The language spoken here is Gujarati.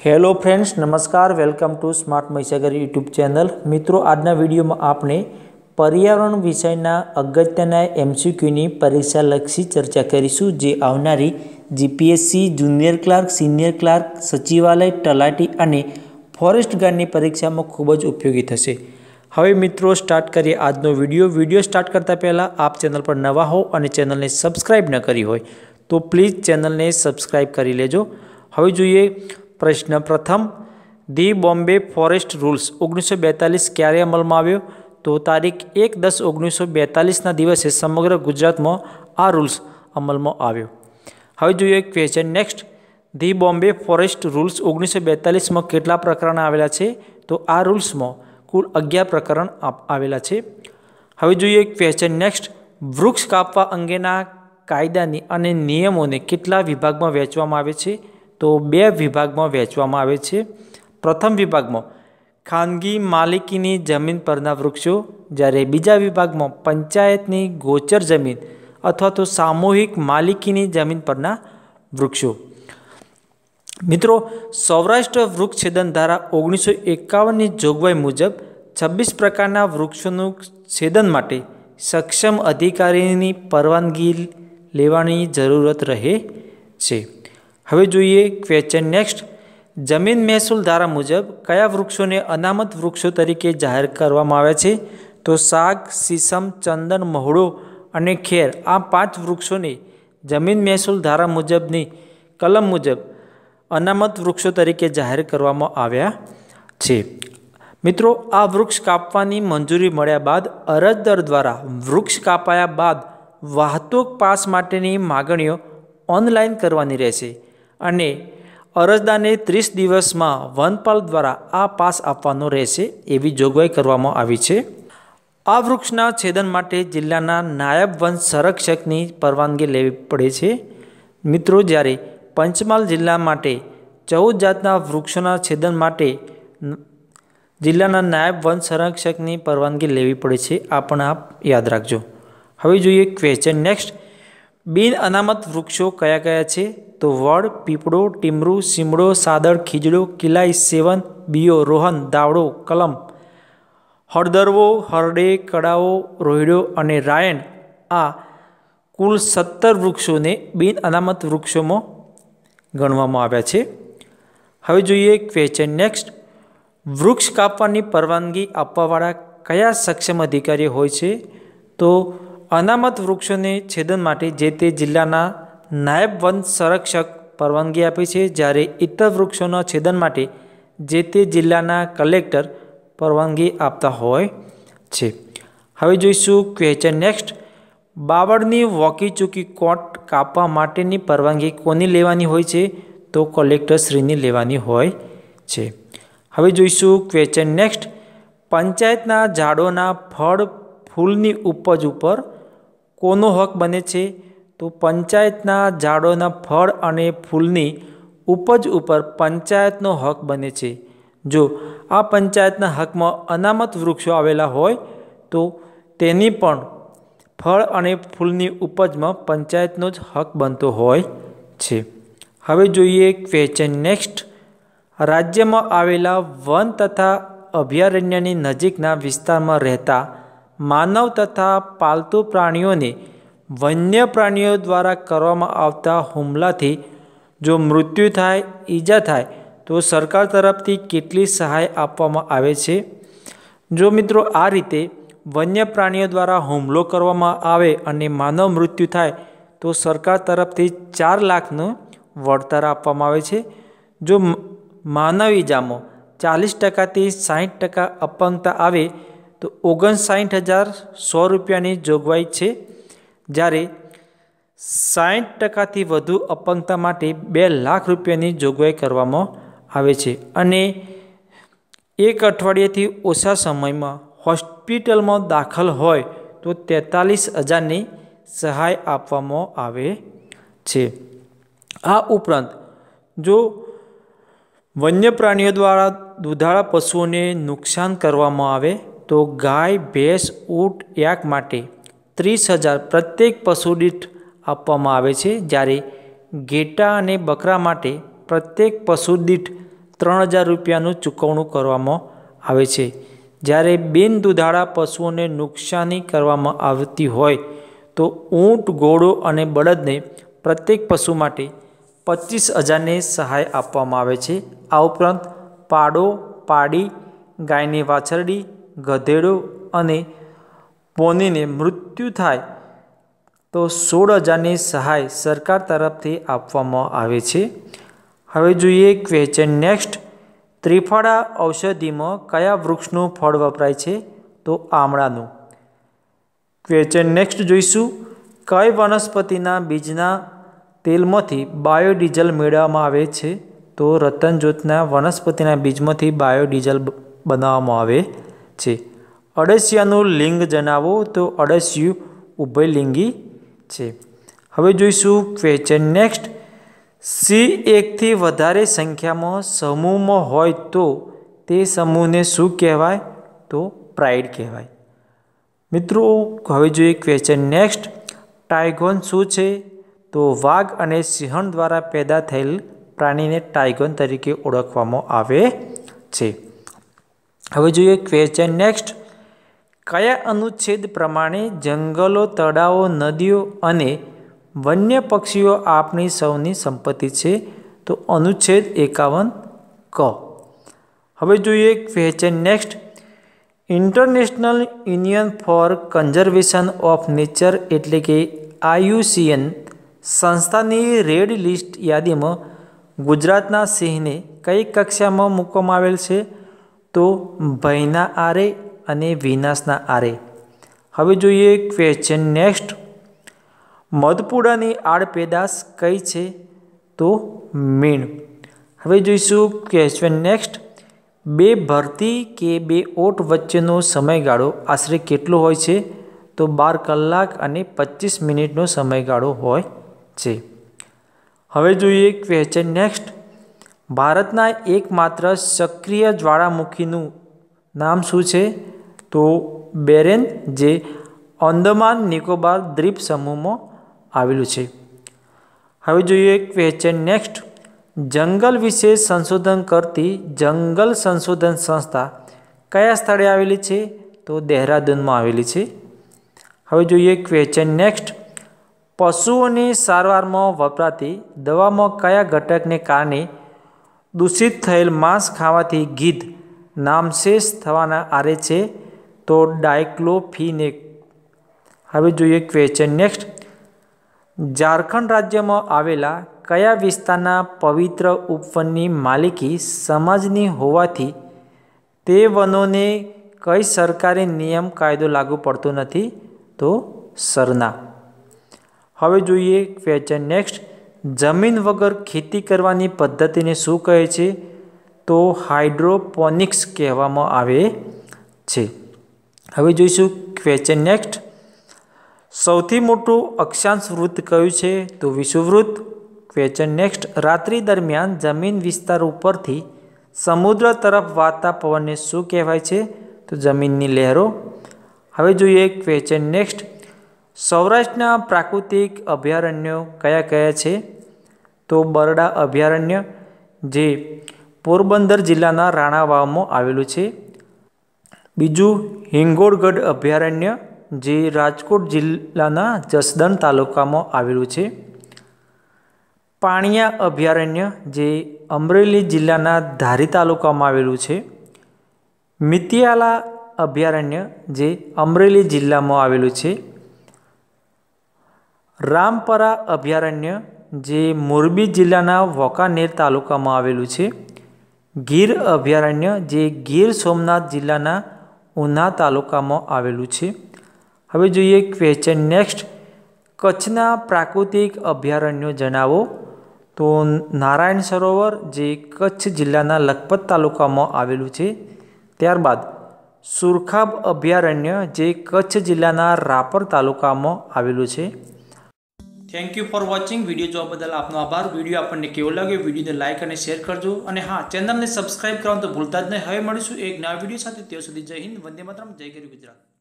હેલો ફ્રેન્ડ્સ નમસ્કાર welcome to smart Mahisagar YouTube channel મિત્રો, આજના વિડીયોમાં આપણે પર્યાવરણ વિષયના અગત્યના એમસીક્યુની પરીક્ષાલક્ષી ચર્ચા કરીશું, જે આવનારી GPSC junior clerk senior clerk સચિવાલય, તલાટી અને ફોરેસ્ટ ગાર્ડની પરીક્ષામાં ખૂબ જ ઉપયોગી થશે. હવે મિત્રો સ્ટાર્ટ કરીએ આજનો વીડિયો. વીડિયો સ્ટાર્ટ કરતાં પહેલાં આપ ચેનલ પર નવા હો અને ચેનલને સબસ્ક્રાઈબ ન કરી હોય, તો પ્લીઝ ચેનલને સબસ્ક્રાઈબ કરી લેજો. હવે જોઈએ પ્રશ્ન પ્રથમ, ધી બોમ્બે ફોરેસ્ટ રૂલ્સ ઓગણીસો બેતાલીસ ક્યારે અમલમાં આવ્યો? તો તારીખ એક દસ ઓગણીસો બેતાલીસના દિવસે સમગ્ર ગુજરાતમાં આ રૂલ્સ અમલમાં આવ્યો. હવે જોઈએ question next the Bombay forest rules ઓગણીસો બેતાલીસમાં કેટલા પ્રકરણ આવેલા છે? તો આ રૂલ્સમાં કુલ અગિયાર પ્રકરણ આવેલા છે. હવે જોઈએ ક્વેશ્ચન નેક્સ્ટ વૃક્ષ કાપવા અંગેના કાયદાની અને નિયમોને કેટલા વિભાગમાં વહેંચવામાં આવે છે? તો બે વિભાગમાં વહેંચવામાં આવે છે. પ્રથમ વિભાગમાં ખાનગી માલિકીની જમીન પરના વૃક્ષો, જ્યારે બીજા વિભાગમાં પંચાયતની ગોચર જમીન અથવા તો સામૂહિક માલિકીની જમીન પરના વૃક્ષો. મિત્રો, સૌરાષ્ટ્ર વૃક્ષ છેદન ધારા ઓગણીસો એકાવનની જોગવાઈ મુજબ છવ્વીસ પ્રકારના વૃક્ષોનું છેદન માટે સક્ષમ અધિકારીની પરવાનગી લેવાની જરૂરત રહે છે. હવે જોઈએ ક્વેશ્ચન નેક્સ્ટ જમીન મહેસૂલ ધારા મુજબ કયા વૃક્ષોને અનામત વૃક્ષો તરીકે જાહેર કરવામાં આવ્યા છે? તો શાક સીસમ ચંદન, મહુડો અને ખેર આ પાંચ વૃક્ષોને જમીન મહેસૂલ ધારા મુજબની કલમ મુજબ અનામત વૃક્ષો તરીકે જાહેર કરવામાં આવ્યા છે. મિત્રો, આ વૃક્ષ કાપવાની મંજૂરી મળ્યા બાદ અરજદાર દ્વારા વૃક્ષ કાપાયા બાદ વાહતુક પાસ માટેની માગણીઓ ઓનલાઈન કરવાની રહેશે. અને અરજદારને ત્રીસ દિવસમાં વનપાલ દ્વારા આ પાસ આપવાનો રહેશે એવી જોગવાઈ કરવામાં આવી છે. આ વૃક્ષના છેદન માટે જિલ્લાના નાયબ વન સંરક્ષકની પરવાનગી લેવી પડે છે. મિત્રો, જ્યારે પંચમહાલ જિલ્લા માટે ચૌદ જાતના વૃક્ષોના છેદન માટે જિલ્લાના નાયબ વન સંરક્ષકની પરવાનગી લેવી પડે છે, આ પણ આપ યાદ રાખજો. હવે જોઈએ ક્વેશ્ચન નેક્સ્ટ બિન અનામત વૃક્ષો કયા કયા છે? તો વડ, પીપળો ટીમરૂ સીમડો સાદળ ખીજડો, કિલાઈ, સેવન, બિયો, રોહન, દાવડો, કલમ, હળદરવો, હરડે, કડાઓ રોહિડો અને રાયણ આ કુલ સત્તર વૃક્ષોને બિન અનામત વૃક્ષોમાં ગણવામાં આવ્યા છે. હવે જોઈએ ક્વેશ્ચન નેક્સ્ટ વૃક્ષ કાપવાની પરવાનગી આપવાવાળા કયા સક્ષમ અધિકારી હોય છે? તો અનામત વૃક્ષોને છેદન માટે જે તે જિલ્લાના નાયબ વન સંરક્ષક પરવાનગી આપે છે જ્યારે ઇતર વૃક્ષોના છેદન માટે જે તે જિલ્લાના કલેક્ટર પરવાનગી આપતા હોય છે. હવે જોઈશું ક્વેશ્ચન નેક્સ્ટ બાવળની વોકી ચૂકી કોટ કાપવા માટેની પરવાનગી કોની લેવાની હોય છે? તો કલેક્ટરશ્રીની લેવાની હોય છે. હવે જોઈશું ક્વેશ્ચન નેક્સ્ટ પંચાયતના ઝાડોના ફળ ફૂલની ઉપજ ઉપર કોનો હક બને છે? તો પંચાયતના ઝાડોના ફળ અને ફૂલની ઉપજ ઉપર પંચાયતનો હક બને છે. જો આ પંચાયતના હકમાં અનામત વૃક્ષો આવેલા હોય, તો તેની પણ ફળ અને ફૂલની ઉપજમાં પંચાયતનો જ હક બનતો હોય છે. હવે જોઈએ ક્વેશ્ચન નેક્સ્ટ રાજ્યમાં આવેલા વન તથા અભયારણ્યની નજીકના વિસ્તારમાં રહેતા માનવ તથા પાલતુ પ્રાણીઓને વન્ય પ્રાણીઓ દ્વારા કરવામાં આવતા હુમલાથી જો મૃત્યુ થાય, ઈજા થાય, તો સરકાર તરફથી કેટલી સહાય આપવામાં આવે છે? જો મિત્રો આ રીતે વન્ય પ્રાણીઓ દ્વારા હુમલો કરવામાં આવે અને માનવ મૃત્યુ થાય, તો સરકાર તરફથી ચાર લાખનું વળતર આપવામાં આવે છે. જો માનવ ઈજામાં ચાલીસ ટકાથી સાહીઠ ટકા અપંગતા આવે, તો ઓગણસાઠ હજાર સો રૂપિયાની જોગવાઈ છે. જ્યારે સાઠ ટકાથી વધુ અપંગતા માટે બે લાખ રૂપિયાની જોગવાઈ કરવામાં આવે છે અને એક અઠવાડિયાથી ઓછા સમયમાં હોસ્પિટલમાં દાખલ હોય તો તેતાલીસ હજારની સહાય આપવામાં આવે છે. આ ઉપરાંત જો વન્ય પ્રાણીઓ દ્વારા દુધાળા પશુઓને નુકસાન કરવામાં આવે તો ગાય, ભેંસ, ઊંટ, યાક માટે ત્રીસ હજાર પ્રત્યેક પશુ દીઠ આપવામાં આવે છે, જ્યારે ઘેટા અને બકરા માટે પ્રત્યેક પશુ દીઠ ત્રણ હજાર રૂપિયાનું ચૂકવણું કરવામાં આવે છે. જ્યારે બિન દુધાળા પશુઓને નુકસાની કરવામાં આવતી હોય, તો ઊંટ, ઘોડો અને બળદને પ્રત્યેક પશુ માટે પચીસ હજારની સહાય આપવામાં આવે છે. આ ઉપરાંત પાડો, પાડી, ગાયની વાછરડી, ગધેડો અને પોનીને મૃત્યુ થાય તો સોળ હજારની સહાય સરકાર તરફથી આપવામાં આવે છે. હવે જોઈએ ક્વેશ્ચન નેક્સ્ટ ત્રિફળા ઔષધિમાં કયા વૃક્ષનું ફળ વપરાય છે? તો આમળાનું. ક્વેશ્ચન નેક્સ્ટ જોઈશું. કઈ વનસ્પતિના બીજના તેલમાંથી બાયોડીઝલ મેળવવામાં આવે છે? તો રતનજોતના વનસ્પતિના બીજમાંથી બાયોડીઝલ બનાવવામાં આવે છે. અળસિયાનું લિંગ જણાવો તો અળસિયું ઉભયલિંગી છે. હવે જોઈશું ક્વેશ્ચન નેક્સ્ટ સી એકથી વધારે સંખ્યામાં સમૂહમાં હોય તો તે સમૂહને શું કહેવાય? તો પ્રાઇડ કહેવાય. મિત્રો, હવે જોઈએ ક્વેશ્ચન નેક્સ્ટ ટાઇગોન શું છે? તો વાઘ અને સિંહણ દ્વારા પેદા થયેલ પ્રાણીને ટાઇગોન તરીકે ઓળખવામાં આવે છે. હવે જોઈએ ક્વેશ્ચન નેક્સ્ટ કયા અનુચ્છેદ પ્રમાણે જંગલો, તળાવો, નદીઓ અને વન્ય પક્ષીઓ આપણી સૌની સંપત્તિ છે? તો અનુચ્છેદ એકાવન ક. હવે જોઈએ question next international union for conservation of nature એટલે કે આયુસીએન સંસ્થાની રેડ લિસ્ટ યાદીમાં ગુજરાતના સિંહને કઈ કક્ષામાં મૂકવામાં આવેલ છે? તો ભયના આરે અને વિનાશના આરે. હવે જોઈએ ક્વેશ્ચન નેક્સ્ટ મધપુડાની આડપેદાશ કઈ છે? તો મીણ. હવે જોઈશું ક્વેશ્ચન નેક્સ્ટ બે ભરતી કે બે ઓટ વચ્ચેનો સમયગાળો આશરે કેટલો હોય છે? તો બાર કલાક અને પચીસ મિનિટનો સમયગાળો હોય છે. હવે જોઈએ ક્વેશ્ચન નેક્સ્ટ ભારતના એકમાત્ર સક્રિય જ્વાળામુખીનું નામ શું છે? તો બેરેન, જે અંદમાન નિકોબાર દ્વીપ સમૂહમાં આવેલું છે. હવે જોઈએ ક્વેશ્ચન નેક્સ્ટ જંગલ વિશે સંશોધન કરતી જંગલ સંશોધન સંસ્થા કયા સ્થળે આવેલી છે? તો દહેરાદૂનમાં આવેલી છે. હવે જોઈએ ક્વેશ્ચન નેક્સ્ટ પશુઓની સારવારમાં વપરાતી દવામાં કયા ઘટકને કારણે દૂષિત થયેલ માંસ ખાવાથી ગીધ નામશેષ થવાના આરે છે? તો ડાયક્લોફિનેક. હવે જોઈએ ક્વેશ્ચન નેક્સ્ટ ઝારખંડ રાજ્યમાં આવેલા કયા વિસ્તારના પવિત્ર ઉપવનની માલિકી સમાજની હોવાથી તે વનોને કઈ સરકારી નિયમ કાયદો લાગુ પડતો નથી? તો સરના. હવે જોઈએ ક્વેશ્ચન નેક્સ્ટ જમીન વગર ખેતી કરવાની પદ્ધતિને શું કહે છે? તો હાઇડ્રોપોનિક્સ કહેવામાં આવે છે. હવે જોઈશું ક્વેશ્ચન નેક્સ્ટ સૌથી મોટું અક્ષાંશ વૃત્ત કયું છે? તો વિષુવવૃત્ત. ક્વેશ્ચન નેક્સ્ટ રાત્રિ દરમિયાન જમીન વિસ્તાર ઉપરથી સમુદ્ર તરફ વાતા પવનને શું કહેવાય છે? તો જમીનની લહેરો. હવે જોઈએ ક્વેશ્ચન નેક્સ્ટ સૌરાષ્ટ્રના પ્રાકૃતિક અભયારણ્યો કયા કયા છે? તો બરડા અભયારણ્ય, જે પોરબંદર જિલ્લાના રાણાવાવમાં આવેલું છે. બીજું હિંગોળગઢ અભયારણ્ય, જે રાજકોટ જિલ્લાના જસદણ તાલુકામાં આવેલું છે. પાણિયા અભયારણ્ય, જે અમરેલી જિલ્લાના ધારી તાલુકામાં આવેલું છે. મિતિયાલા અભયારણ્ય, જે અમરેલી જિલ્લામાં આવેલું છે. રામપરા અભયારણ્ય, જે મોરબી જિલ્લાના વોકાનેર તાલુકામાં આવેલું છે. ગીર અભયારણ્ય, જે ગીર સોમનાથ જિલ્લાના ઉના તાલુકામાં આવેલું છે. હવે જોઈએ ક્વેશ્ચન નેક્સ્ટ કચ્છના પ્રાકૃતિક અભયારણ્યો જણાવો. તો નારાયણ સરોવર જે કચ્છ જિલ્લાના લખપત તાલુકામાં આવેલું છે. ત્યારબાદ સુરખાબ અભયારણ્ય જે કચ્છ જિલ્લાના રાપર તાલુકામાં આવેલું છે. Thank you for watching video જોવા બદલ આપનો આભાર. વીડિયો આપણને કેવો લાગ્યો? વિડીયોને લાઇક અને શેર કરજો. અને હા ચેનલને સબસ્ક્રાઇબ કરવાનું તો ભૂલતા જ નહીં. હવે મળીશું એક નવા વીડિયો સાથે. ત્યાં સુધી જય હિન્દ. વંદે માતરમ. જય ગરી ગુજરાત.